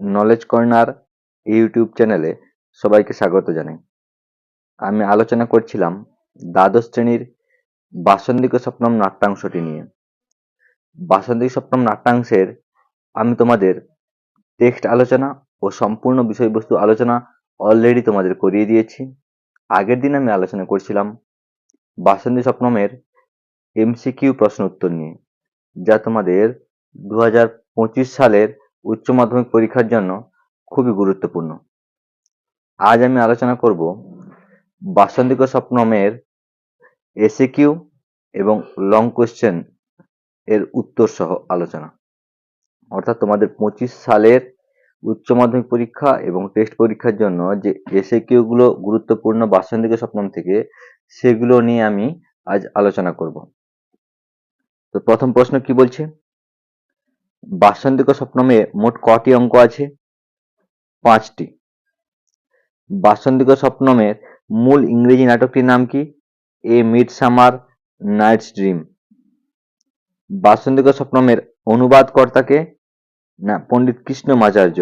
Knowledge corner YouTube চ্যানেলে সবাইকে স্বাগত জানাই। আমি আলোচনা করছিলাম দ্বাদশ শ্রেণির বাসন্দিক স্বপ্নম নাট্যাংশটি নিয়ে। বাসন্দিক স্বপ্নম নাট্যাংশের আমি তোমাদের টেক্সট আলোচনা ও সম্পূর্ণ বিষয়বস্তু আলোচনা অলরেডি তোমাদের করিয়ে দিয়েছি। আগের দিন আমি আলোচনা করছিলাম বাসন্তী স্বপ্নমের এমসিকিউ প্রশ্ন উত্তর নিয়ে, যা তোমাদের দু হাজার পঁচিশ সালের উচ্চ মাধ্যমিক পরীক্ষার জন্য খুবই গুরুত্বপূর্ণ। আজ আমি আলোচনা করব বাসন্তিক স্বপ্নমের এসে কিউ এবং লং কোশ্চেন এর উত্তর সহ আলোচনা। অর্থাৎ তোমাদের পঁচিশ সালের উচ্চ মাধ্যমিক পরীক্ষা এবং টেস্ট পরীক্ষার জন্য যে এসে কিউগুলো গুরুত্বপূর্ণ বাসন্তিক স্বপ্নম থেকে সেগুলো নিয়ে আমি আজ আলোচনা করব। তো প্রথম প্রশ্ন কি বলছে? বাসন্তিক স্বপ্নমে মোট কটি অঙ্ক আছে? পাঁচটি। বাসন্তিক স্বপ্নমের মূল ইংরেজি নাটকটির নাম কি? A midsummer night's dream. বাসন্তিক স্বপ্নমের অনুবাদ কর্তাকে না, পণ্ডিত কৃষ্ণমাচার্য।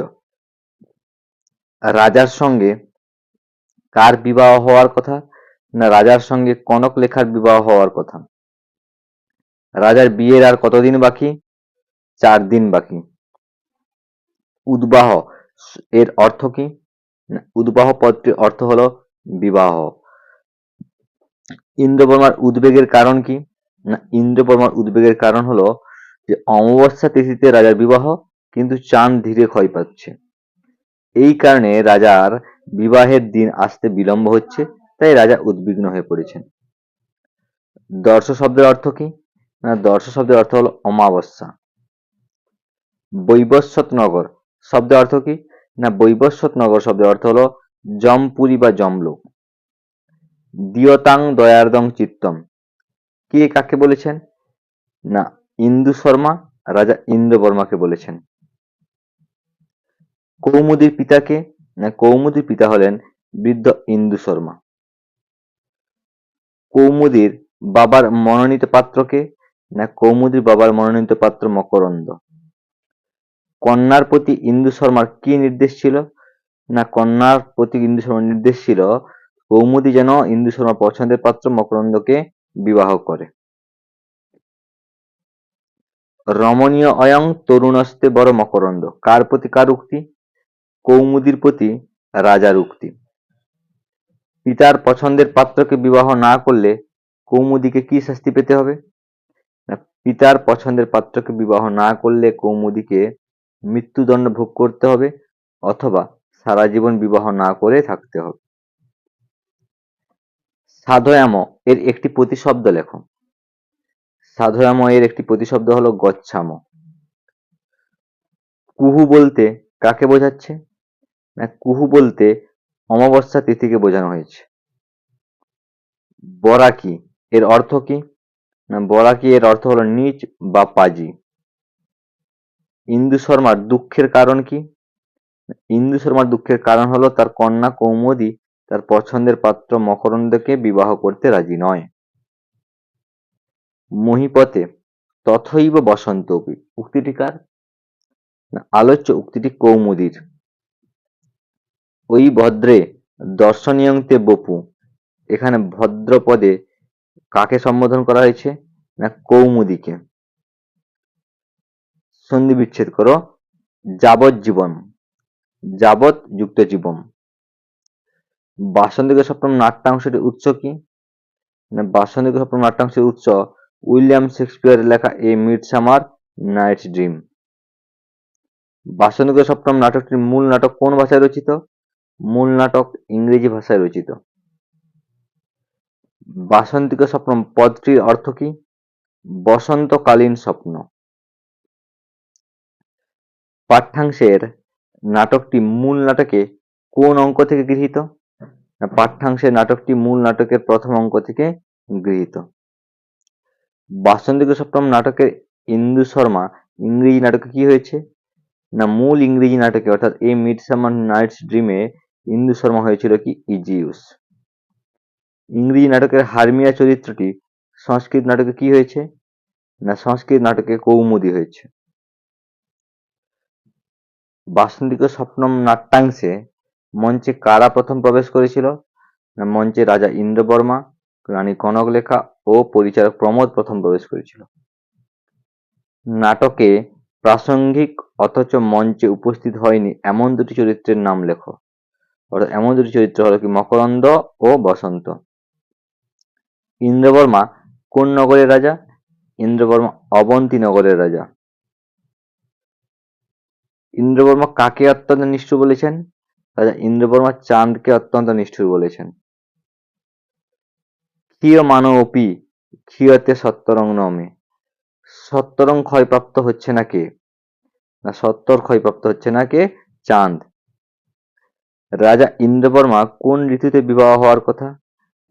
রাজার সঙ্গে কার বিবাহ হওয়ার কথা? না, রাজার সঙ্গে কনক লেখার বিবাহ হওয়ার কথা? রাজার বিয়ের আর কতদিন বাকি? চার দিন বাকি। উদ্বাহ, এর অর্থ কি? উদ্বাহ পদটির অর্থ হলো বিবাহ। ইন্দ্রবর্মার উদ্বেগের কারণ কি? না, ইন্দ্রবর্মার উদ্বেগের কারণ হলো যে অমাবস্যা তিথিতে রাজার বিবাহ কিন্তু চাঁদ ধীরে ক্ষয় পাচ্ছে। এই কারণে রাজার বিবাহের দিন আসতে বিলম্ব হচ্ছে, তাই রাজা উদ্বিগ্ন হয়ে পড়েছেন। দর্শ শব্দের অর্থ কি? না, দর্শ শব্দের অর্থ হলো অমাবস্যা। বৈবস্বত নগর শব্দের অর্থ কি? না বৈবস্বত নগর শব্দের অর্থ হলো জমপুরি বা জমলোক। দিয়তাং দয়ার্দং চিত্তম। কে কাকে বলেছেন? না, ইন্দু শর্মা, রাজা ইন্দ্র বর্মাকে বলেছেন। কৌমুদীর পিতাকে না, কৌমুদীর পিতা হলেন বৃদ্ধ ইন্দু শর্মা। কৌমুদীর বাবার মনোনীত পাত্রকে না, কৌমুদীর বাবার মনোনীত পাত্র মকরন্দ। কন্যার প্রতি ইন্দু শর্মার কি নির্দেশ ছিল? না, কন্যার প্রতি ইন্দু শর্মার নির্দেশ ছিল কৌমুদী যেন ইন্দু শর্মার পছন্দের পাত্র মকরন্দকে বিবাহ করে। রমণীয় অয়ং তরুণস্তে বড় মকরন্দ। কার প্রতি কার উক্তি? কৌমুদীর প্রতি রাজার উক্তি। পিতার পছন্দের পাত্রকে বিবাহ না করলে কৌমুদিকে কি শাস্তি পেতে হবে? পিতার পছন্দের পাত্রকে বিবাহ না করলে কৌমুদীকে মৃত্যুদণ্ড ভোগ করতে হবে অথবা সারা জীবন বিবাহ না করে থাকতে হবে। সাধয়াম এর একটি প্রতিশব্দ লেখো। সাধয়াম এর একটি প্রতিশব্দ হলো গচ্ছাম। কুহু বলতে কাকে বোঝাচ্ছে? না, কুহু বলতে অমাবস্যা তিথিকে বোঝানো হয়েছে। বরাকি এর অর্থ কি? না, বরাকি এর অর্থ হলো নিচ বা পাজি। ইন্দু শর্মার দুঃখের কারণ কি? ইন্দু শর্মার দুঃখের কারণ হলো তার কন্যা কৌমুদী তার পছন্দের পাত্র মকরন্দকে বিবাহ করতে রাজি নয়। মহিপতে তথৈব বসন্ত উক্তিটি কার? আলোচ্য উক্তিটি কৌমুদীর। ওই ভদ্রে দর্শনীয়ংতে বপু। এখানে ভদ্রপদে কাকে সম্বোধন করা হয়েছে? না, কৌমুদীকে। সন্ধি বিচ্ছেদ করো। যাবজ্জীবন যাবৎ যুক্ত জীবন। বাসন্তিক সপ্তম নাট্যাংশটির উৎস কি? বাসন্তিক সপ্তম নাট্যাংশের উৎস উইলিয়াম শেক্সপিয়ারের লেখা এ মিড সামার নাইট ড্রিম। বাসন্তিক সপ্তম নাটকটির মূল নাটক কোন ভাষায় রচিত? মূল নাটক ইংরেজি ভাষায় রচিত। বাসন্তিক স্বপ্ন পদটির অর্থ কি? বসন্তকালীন স্বপ্ন। পাঠ্যাংশের নাটকটি মূল নাটকে কোন অঙ্ক থেকে গৃহীত? পাঠ্যাংশের নাটকটি মূল নাটকের প্রথম অঙ্ক থেকে গৃহীত। বাসন্তিক সপ্তম নাটকের ইন্দু শর্মা ইংরেজি নাটকে কি হয়েছে? না, মূল ইংরেজি নাটকে, অর্থাৎ এ মিড সামার নাইটস ড্রিমে ইন্দু শর্মা হয়েছিল কি? ইজিউস। ইংরেজি নাটকের হারমিয়া চরিত্রটি সংস্কৃত নাটকে কি হয়েছে? না, সংস্কৃত নাটকে কৌমুদি হয়েছে। বাসন্তিক স্বপ্নম নাট্যাংশে মঞ্চে কারা প্রথম প্রবেশ করেছিল? না, মঞ্চে রাজা ইন্দ্রবর্মা, রানী কনকলেখা ও পরিচালক প্রমোদ প্রথম প্রবেশ করেছিল। নাটকে প্রাসঙ্গিক অথচ মঞ্চে উপস্থিত হয়নি এমন দুটি চরিত্রের নাম লেখো। অর্থাৎ এমন দুটি চরিত্র হলো কি, মকরন্দ ও বসন্ত। ইন্দ্রবর্মা কোন নগরের রাজা? ইন্দ্রবর্মা অবন্তী নগরের রাজা। ইন্দ্রবর্মা কাকে অত্যন্ত নিষ্ঠুর বলেছেন? রাজা ইন্দ্রবর্মা চাঁদকে অত্যন্ত নিষ্ঠুর বলেছেন। ক্ষীয় মানবপি? ক্ষীয়তে সত্তরং নমে। সত্তরং ক্ষয়প্রাপ্ত হচ্ছে না কে? না, সত্তর ক্ষয়প্রাপ্ত হচ্ছে না কে? চাঁদ। রাজা ইন্দ্রবর্মা কোন ঋতুতে বিবাহ হওয়ার কথা?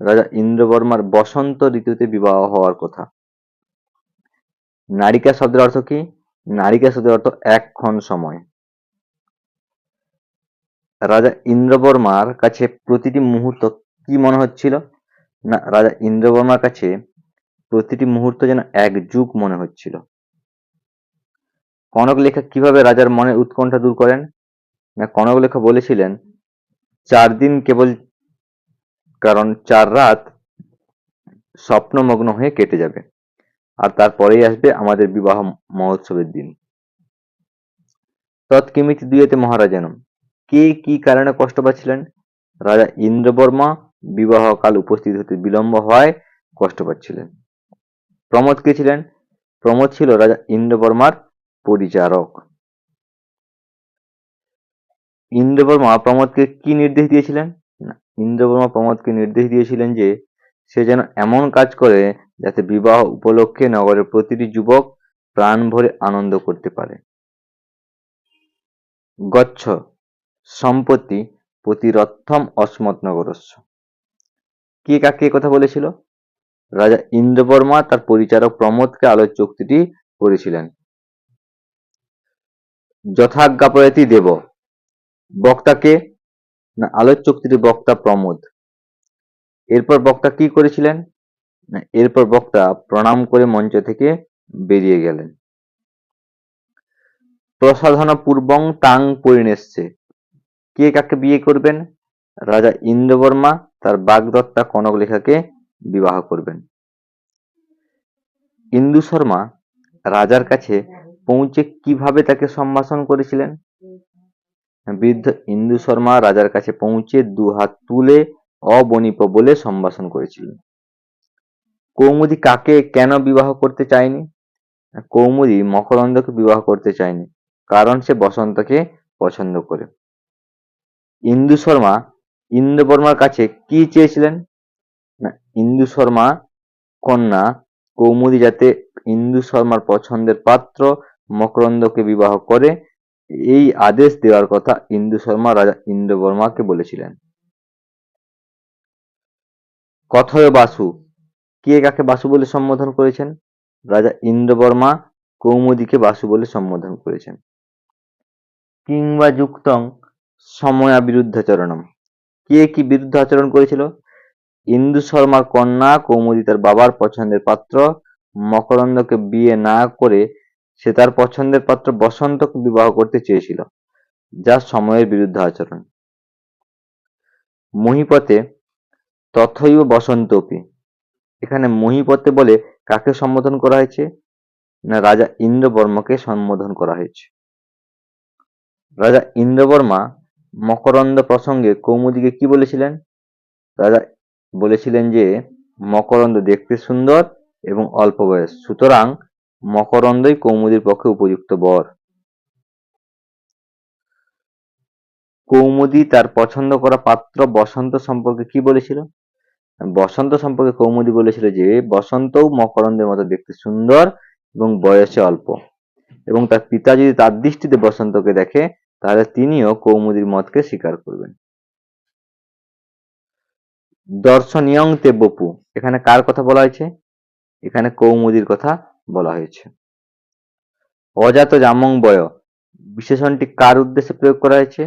রাজা ইন্দ্রবর্মার বসন্ত ঋতুতে বিবাহ হওয়ার কথা। নারিকা শব্দের অর্থ কি? নারিকা শব্দের অর্থ একক্ষণ সময়। রাজা ইন্দ্রবর্মার কাছে প্রতিটি মুহূর্ত কি মনে হচ্ছিল? না, রাজা ইন্দ্রবর্মার কাছে প্রতিটি মুহূর্ত যেন এক যুগ মনে হচ্ছিল। কনক লেখা কীভাবে রাজার মনের উৎকণ্ঠা দূর করেন? না, কনক লেখা বলেছিলেন, চার দিন কেবল, কারণ চার রাত স্বপ্নমগ্ন হয়ে কেটে যাবে, আর তারপরেই আসবে আমাদের বিবাহ মহোৎসবের দিন। তৎকিমিতি দুয়েতে মহারাজানম কে কি কারণে কষ্ট পাচ্ছিলেন? রাজা ইন্দ্রবর্মা বিবাহকাল উপস্থিত হতে বিলম্ব হওয়ায় কষ্ট পাচ্ছিলেন। প্রমোদ কে ছিলেন? প্রমোদ ছিল রাজা ইন্দ্রবর্মার পরিচারক। ইন্দ্রবর্মা প্রমোদকে কি নির্দেশ দিয়েছিলেন? ইন্দ্রবর্মা প্রমোদকে নির্দেশ দিয়েছিলেন যে, সে যেন এমন কাজ করে যাতে বিবাহ উপলক্ষে নগরের প্রতিটি যুবক প্রাণ ভরে আনন্দ করতে পারে। গচ্ছ সম্পত্তি প্রতিরত্থম অসমত নগরস্য। কে কাকে কথা বলেছিল? রাজা ইন্দ্রবর্মা তার পরিচারক প্রমোদকে আলোচ্য উক্তিটি করেছিলেন। যথাজ্ঞাপয়তি দেব। বক্তাকে না আলোচ্য উক্তিটি বক্তা প্রমোদ। এরপর বক্তা কি করেছিলেন? না এরপর বক্তা প্রণাম করে মঞ্চ থেকে বেরিয়ে গেলেন। প্রসাধন পূর্বং তাং পরিণেসছে কে কাকে বিয়ে করবেন? রাজা ইন্দ্রবর্মা, তার বাগদত্তা কনকলেখাকে বিবাহ করবেন। ইন্দু শর্মা রাজার কাছে পৌঁছে কীভাবে তাকে সম্ভাষণ করেছিলেন? বৃদ্ধ ইন্দু শর্মা রাজার কাছে পৌঁছে দু হাত তুলে অবনিপ বলে সম্ভাষণ করেছিলেন। কৌমুদি কাকে কেন বিবাহ করতে চায়নি? কৌমুদি মকরন্দকে বিবাহ করতে চায়নি, কারণ সে বসন্তকে পছন্দ করে। ইন্দু শর্মা, ইন্দু বর্মার কাছে কি চেয়েছিলেন? না, ইন্দু শর্মা, কন্যা, কৌমুদি যাতে ইন্দু শর্মার পছন্দের পাত্র মকরন্দকে বিবাহ করে, এই আদেশ দেওয়ার কথা ইন্দু শর্মা, রাজা ইন্দ্রবর্মাকে বলেছিলেন। কথয় বাসু, কে কাকে বাসু বলে সম্বোধন করেছেন? রাজা ইন্দ্রবর্মা কৌমুদীকে বাসু বলে সম্বোধন করেছেন। কিংবা যুক্তং সময়া বিরুদ্ধাচরণম কে কি বিরুদ্ধ আচরণ করেছিল? ইন্দু শর্মার কন্যা কৌমুদী তার বাবার পছন্দের পাত্র। মকরন্দকে বিয়ে না করে সে তার পছন্দের পাত্র বসন্তকে বিবাহ করতে চেয়েছিল, যা সময়ের বিরুদ্ধে আচরণ। মহিপতে তথৈব বসন্তপি এখানে মহিপতে বলে কাকে সম্বোধন করা হয়েছে? না রাজা ইন্দ্রবর্মাকে সম্বোধন করা হয়েছে। রাজা ইন্দ্রবর্মা মকরন্দ প্রসঙ্গে কৌমুদীকে কি বলেছিলেন? রাজা বলেছিলেন যে, মকরন্দ দেখতে সুন্দর এবং অল্প বয়স, সুতরাং মকরন্দই কৌমুদীর পক্ষে উপযুক্ত বর। কৌমুদী তার পছন্দ করা পাত্র বসন্ত সম্পর্কে কি বলেছিল? বসন্ত সম্পর্কে কৌমুদী বলেছিল যে, বসন্তও মকরন্দের মতো দেখতে সুন্দর এবং বয়সে অল্প এবং তার পিতা যদি তার দৃষ্টিতে বসন্তকে দেখে তাহলে তিনিও কৌমুদীর মতকে স্বীকার করবেন। দর্শনীয়ং তে বপু। এখানে কার কথা বলা হয়েছে? এখানে কৌমুদীর কথা বলা হয়েছে। অজাত জামং বয়। বিশেষণটি কার উদ্দেশ্যে প্রয়োগ করা হয়েছে?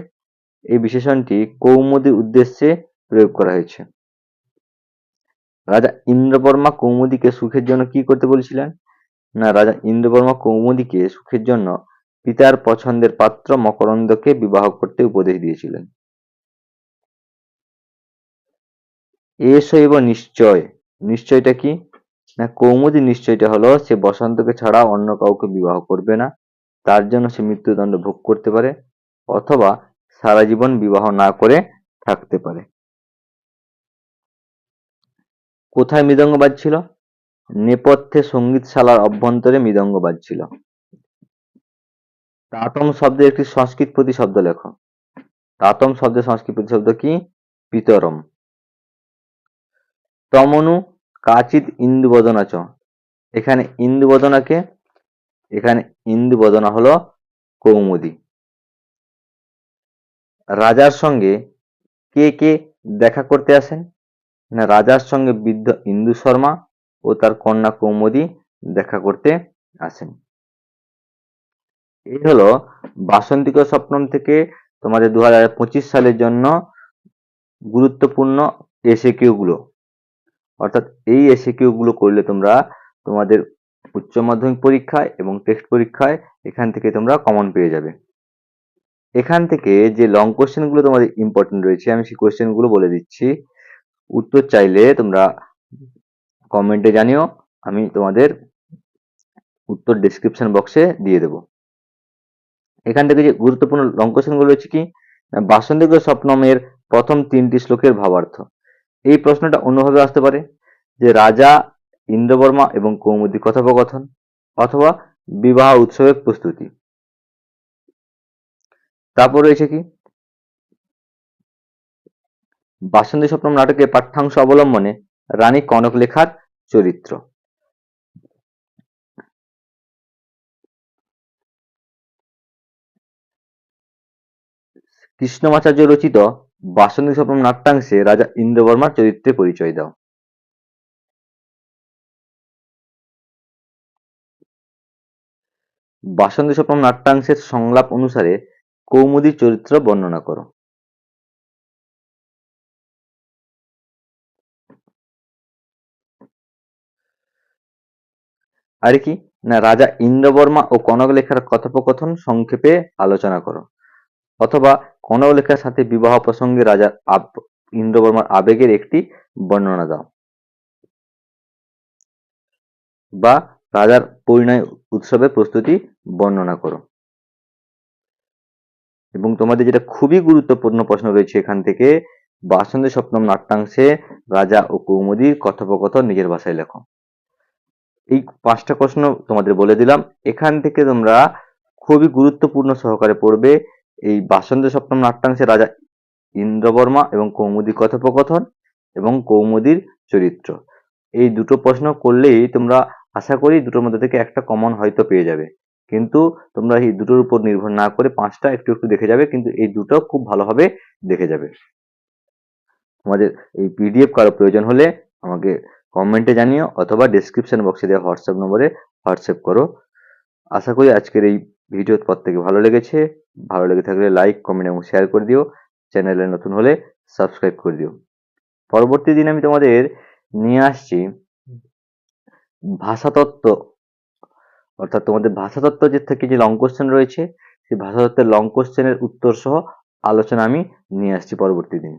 এই বিশেষণটি কৌমুদীর উদ্দেশ্যে প্রয়োগ করা হয়েছে। রাজা ইন্দ্রবর্মা কৌমুদীকে সুখের জন্য কি করতে বলেছিলেন? না, রাজা ইন্দ্রবর্মা কৌমুদীকে সুখের জন্য পিতার পছন্দের পাত্র মকরন্দকে বিবাহ করতে উপদেশ দিয়েছিলেন। এসৈব নিশ্চয়। নিশ্চয়টা কি? না, কৌমুদি নিশ্চয়টা হলো, সে বসন্তকে ছাড়া অন্য কাউকে বিবাহ করবে না, তার জন্য সে মৃত্যুদণ্ড ভোগ করতে পারে, অথবা সারা জীবন বিবাহ না করে থাকতে পারে। কোথায় মৃদঙ্গ বাজছিল নেপথ্যে সঙ্গীতশালার অভ্যন্তরে মৃদঙ্গ বাজছিল তাতম শব্দের একটি সংস্কৃত প্রতিশব্দ লেখো। তাতম শব্দের সংস্কৃত প্রতিশব্দ কি? পিতরম। তমনু কাচিত ইন্দুবদনা চ এখানে ইন্দুবদনাকে, এখানে ইন্দুবদনা হলো কৌমুদি। রাজার সঙ্গে কে কে দেখা করতে আসেন? না, রাজার সঙ্গে বৃদ্ধ ইন্দু শর্মা ও তার কন্যা কৌমুদি দেখা করতে আসেন। এই হলো বাসন্তিক স্বপ্নম থেকে তোমাদের দু হাজার পঁচিশ সালের জন্য গুরুত্বপূর্ণ এসে গুলো। অর্থাৎ এই এসে গুলো করলে তোমরা তোমাদের উচ্চ মাধ্যমিক পরীক্ষায় এবং টেস্ট পরীক্ষায় এখান থেকে তোমরা কমন পেয়ে যাবে। এখান থেকে যে লং কোশ্চেনগুলো তোমাদের ইম্পর্টেন্ট রয়েছে, আমি সেই কোশ্চেনগুলো বলে দিচ্ছি। উত্তর চাইলে তোমরা কমেন্টে জানিও, আমি তোমাদের উত্তর ডিসক্রিপশন বক্সে দিয়ে দেব। এখান থেকে যে গুরুত্বপূর্ণ লং রয়েছে কি? বাসন্তিক স্বপ্নমের প্রথম তিনটি শ্লোকের ভাবার্থ। এই প্রশ্নটা অন্যভাবে আসতে পারে, যে রাজা ইন্দ্রবর্মা এবং কৌমুদি কথোপকথন অথবা বিবাহ উৎসবের প্রস্তুতি। তারপর রয়েছে কি? বাসন্তী স্বপ্নম নাটকে পাঠ্যাংশ অবলম্বনে রানী কনকলেখার চরিত্র। কৃষ্ণমাচার্য রচিত বাসন্তী স্বপ্নম নাট্যাংশে রাজা ইন্দ্রবর্মার চরিত্রে পরিচয় দাও। বাসন্তী স্বপ্নম নাট্যাংশের সংলাপ অনুসারে কৌমুদীর চরিত্র বর্ণনা করো। আর কি? না, রাজা ইন্দ্রবর্মা ও কনক লেখার কথোপকথন সংক্ষেপে আলোচনা করো। অথবা কনকলেখার সাথে বিবাহ প্রসঙ্গে রাজা ইন্দ্রবর্মার আবেগের একটি বর্ণনা দাও। বা রাজার পরিণয় উৎসবে প্রস্তুতি বর্ণনা করো। এবং তোমাদের যেটা খুবই গুরুত্বপূর্ণ প্রশ্ন রয়েছে এখান থেকে, বাসন্তী স্বপ্নম নাট্যাংশে রাজা ও কৌমুদীর কথোপকথন নিজের ভাষায় লেখো। এই পাঁচটা প্রশ্ন তোমাদের বলে দিলাম। এখান থেকে তোমরা খুবই গুরুত্বপূর্ণ সহকারে পড়বে। এই বাসন্ত সপ্তম নাট্যাংশে রাজা ইন্দ্রবর্মা এবং কৌমুদী কথোপকথন এবং কৌমুদীর চরিত্র। এই দুটো প্রশ্ন করলেই তোমরা আশা করি দুটোর মধ্যে থেকে একটা কমন হয়তো পেয়ে যাবে। কিন্তু তোমরা এই দুটোর উপর নির্ভর না করে পাঁচটা একটু একটু দেখে যাবে, কিন্তু এই দুটো খুব ভালোভাবে দেখে যাবে। তোমাদের এই পিডিএফ কারও প্রয়োজন হলে আমাকে কমেন্টে জানিও অথবা ডিসক্রিপশন বক্সে দেওয়া হোয়াটসঅ্যাপ নম্বরে হোয়াটসঅ্যাপ করো। আশা করি আজকের এই ভিডিওর ভিডিও প্রত্যেকে ভালো লেগেছে। ভালো লেগে থাকলে লাইক কমেন্ট এবং শেয়ার করে দিও। চ্যানেলে নতুন হলে সাবস্ক্রাইব করে দিও। পরবর্তী দিন আমি তোমাদের নিয়ে আসছি ভাষাতত্ত্ব। অর্থাৎ তোমাদের ভাষাতত্ত্ব যে থেকে যে লং কোশ্চেন রয়েছে, সেই ভাষাতত্ত্বের লং কোশ্চেনের উত্তর সহ আলোচনা আমি নিয়ে আসছি পরবর্তী দিন।